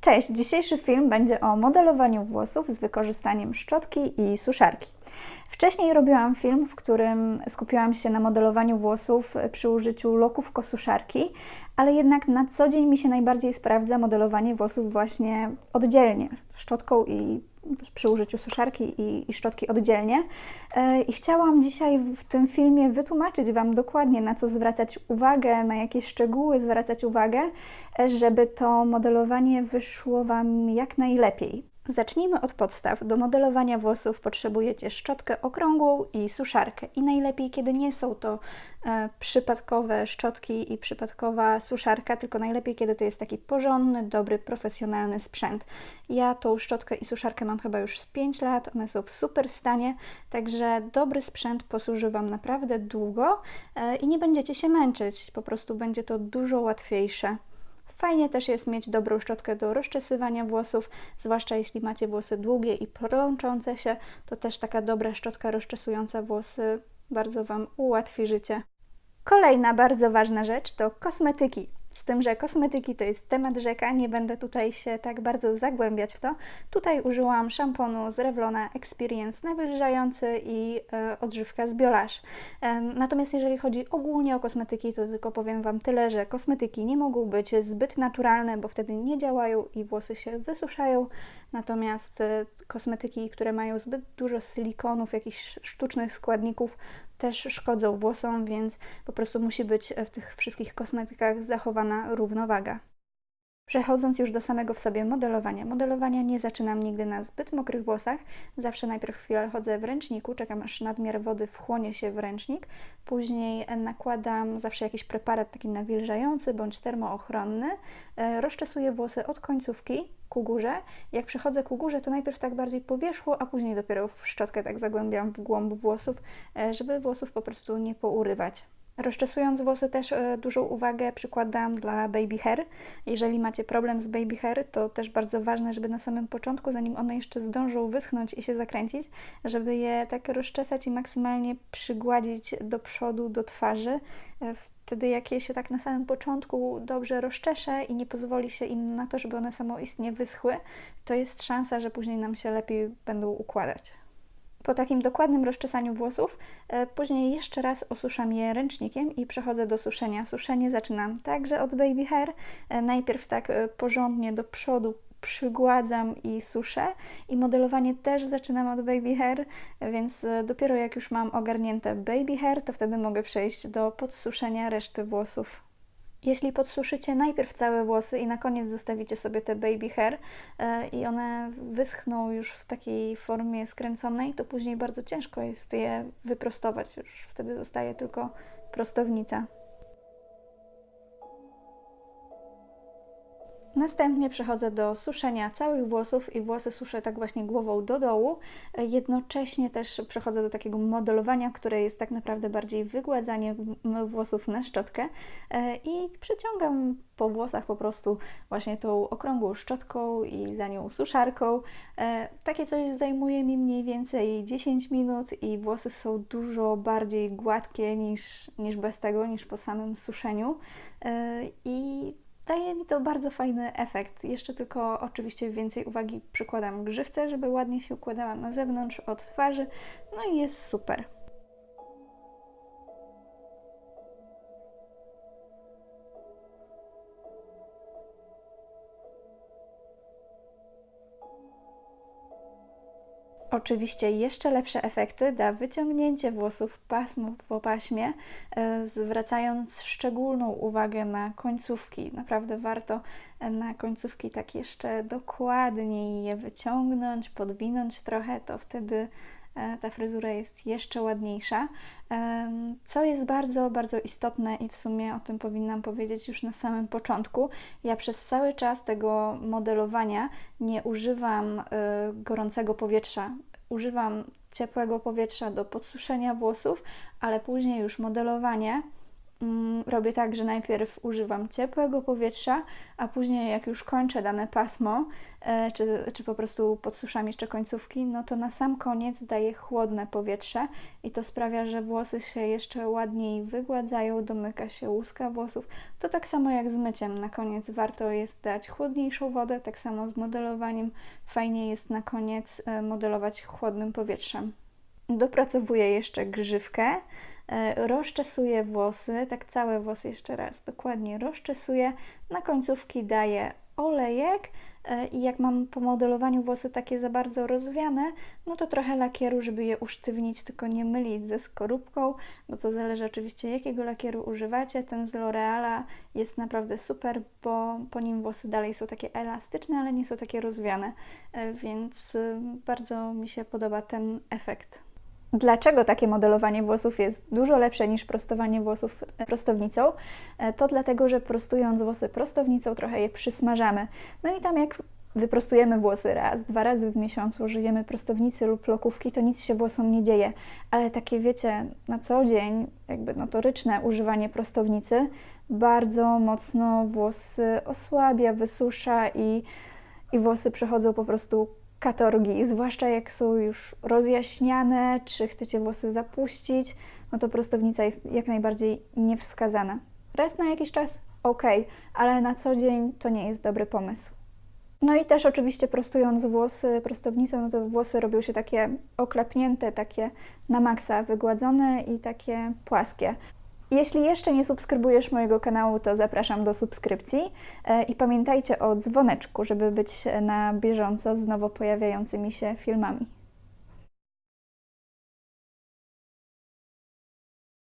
Cześć, dzisiejszy film będzie o modelowaniu włosów z wykorzystaniem szczotki i suszarki. Wcześniej robiłam film, w którym skupiłam się na modelowaniu włosów przy użyciu loków kosuszarki, ale jednak na co dzień mi się najbardziej sprawdza modelowanie włosów właśnie oddzielnie, szczotką i przy użyciu suszarki i, i szczotki oddzielnie. E, I chciałam dzisiaj w tym filmie wytłumaczyć Wam dokładnie, na co zwracać uwagę, na jakie szczegóły zwracać uwagę, e, żeby to modelowanie wyszło Wam jak najlepiej. Zacznijmy od podstaw. Do modelowania włosów potrzebujecie szczotkę okrągłą i suszarkę. I najlepiej, kiedy nie są to e, przypadkowe szczotki i przypadkowa suszarka, tylko najlepiej, kiedy to jest taki porządny, dobry, profesjonalny sprzęt. Ja tą szczotkę i suszarkę mam chyba już z 5 lat, one są w super stanie, także dobry sprzęt posłuży Wam naprawdę długo e, i nie będziecie się męczyć, po prostu będzie to dużo łatwiejsze. Fajnie też jest mieć dobrą szczotkę do rozczesywania włosów, zwłaszcza jeśli macie włosy długie i plączące się, to też taka dobra szczotka rozczesująca włosy bardzo Wam ułatwi życie. Kolejna bardzo ważna rzecz to kosmetyki. Z tym, że kosmetyki to jest temat rzeka, nie będę tutaj się tak bardzo zagłębiać w to. Tutaj użyłam szamponu z Revlona Experience nawilżający i e, odżywka z Biolash. E, natomiast jeżeli chodzi ogólnie o kosmetyki, to tylko powiem Wam tyle, że kosmetyki nie mogą być zbyt naturalne, bo wtedy nie działają i włosy się wysuszają. Natomiast e, kosmetyki, które mają zbyt dużo silikonów, jakichś sztucznych składników, też szkodzą włosom, więc po prostu musi być w tych wszystkich kosmetykach równowaga. Przechodząc już do samego w sobie modelowania. Modelowania nie zaczynam nigdy na zbyt mokrych włosach. Zawsze najpierw chwilę chodzę w ręczniku, czekam aż nadmiar wody wchłonie się w ręcznik. Później nakładam zawsze jakiś preparat taki nawilżający bądź termoochronny. E, rozczesuję włosy od końcówki ku górze. Jak przechodzę ku górze, to najpierw tak bardziej po wierzchu, a później dopiero w szczotkę tak zagłębiam w głąb włosów, e, żeby włosów po prostu nie pourywać. Rozczesując włosy też e, dużą uwagę przykładam dla baby hair. Jeżeli macie problem z baby hair, to też bardzo ważne, żeby na samym początku, zanim one jeszcze zdążą wyschnąć i się zakręcić, żeby je tak rozczesać i maksymalnie przygładzić do przodu, do twarzy. E, wtedy jak je się tak na samym początku dobrze rozczesze i nie pozwoli się im na to, żeby one samoistnie wyschły, to jest szansa, że później nam się lepiej będą układać. Po takim dokładnym rozczesaniu włosów, e, później jeszcze raz osuszam je ręcznikiem i przechodzę do suszenia. Suszenie zaczynam także od baby hair. E, najpierw tak e, porządnie do przodu przygładzam i suszę i modelowanie też zaczynam od baby hair, więc dopiero jak już mam ogarnięte baby hair, to wtedy mogę przejść do podsuszenia reszty włosów. Jeśli podsuszycie najpierw całe włosy i na koniec zostawicie sobie te baby hair e, i one wyschną już w takiej formie skręconej, to później bardzo ciężko jest je wyprostować. Już wtedy zostaje tylko prostownica. Następnie przechodzę do suszenia całych włosów i włosy suszę tak właśnie głową do dołu. Jednocześnie też przechodzę do takiego modelowania, które jest tak naprawdę bardziej wygładzanie włosów na szczotkę e, i przeciągam po włosach po prostu właśnie tą okrągłą szczotką i za nią suszarką. E, takie coś zajmuje mi mniej więcej 10 minut i włosy są dużo bardziej gładkie niż, niż bez tego, niż po samym suszeniu. E, I daje mi to bardzo fajny efekt. Jeszcze tylko oczywiście więcej uwagi przykładam grzywce, żeby ładnie się układała na zewnątrz od twarzy. No i jest super. Oczywiście jeszcze lepsze efekty da wyciągnięcie włosów pasmów po paśmie, e, zwracając szczególną uwagę na końcówki. Naprawdę warto na końcówki tak jeszcze dokładniej je wyciągnąć, podwinąć trochę, to wtedy ta fryzura jest jeszcze ładniejsza. Co jest bardzo, bardzo istotne i w sumie o tym powinnam powiedzieć już na samym początku. Ja przez cały czas tego modelowania nie używam e, gorącego powietrza. Używam ciepłego powietrza do podsuszenia włosów, ale później już modelowanie robię tak, że najpierw używam ciepłego powietrza, a później jak już kończę dane pasmo, e, czy, czy po prostu podsuszam jeszcze końcówki, no to na sam koniec daję chłodne powietrze i to sprawia, że włosy się jeszcze ładniej wygładzają, domyka się łuska włosów. To tak samo jak z myciem. Na koniec warto jest dać chłodniejszą wodę, tak samo z modelowaniem. Fajnie jest na koniec e, modelować chłodnym powietrzem. Dopracowuję jeszcze grzywkę, rozczesuję włosy, tak całe włosy jeszcze raz dokładnie rozczesuję. Na końcówki daję olejek e, i jak mam po modelowaniu włosy takie za bardzo rozwiane, no to trochę lakieru, żeby je usztywnić, tylko nie mylić ze skorupką, bo to zależy oczywiście jakiego lakieru używacie. Ten z L'Oreala jest naprawdę super, bo po nim włosy dalej są takie elastyczne, ale nie są takie rozwiane, e, więc e, bardzo mi się podoba ten efekt. Dlaczego takie modelowanie włosów jest dużo lepsze niż prostowanie włosów prostownicą? E, To dlatego, że prostując włosy prostownicą trochę je przysmażamy. No i tam jak wyprostujemy włosy raz, dwa razy w miesiącu, użyjemy prostownicy lub lokówki, to nic się włosom nie dzieje. Ale takie wiecie, na co dzień, jakby notoryczne używanie prostownicy bardzo mocno włosy osłabia, wysusza i, i włosy przechodzą po prostu katorgi, zwłaszcza jak są już rozjaśniane, czy chcecie włosy zapuścić, no to prostownica jest jak najbardziej niewskazana. Raz na jakiś czas ok, ale na co dzień to nie jest dobry pomysł. No i też oczywiście prostując włosy prostownicą, no to włosy robią się takie oklepnięte, takie na maksa wygładzone i takie płaskie. Jeśli jeszcze nie subskrybujesz mojego kanału, to zapraszam do subskrypcji E, i pamiętajcie o dzwoneczku, żeby być na bieżąco z nowo pojawiającymi się filmami.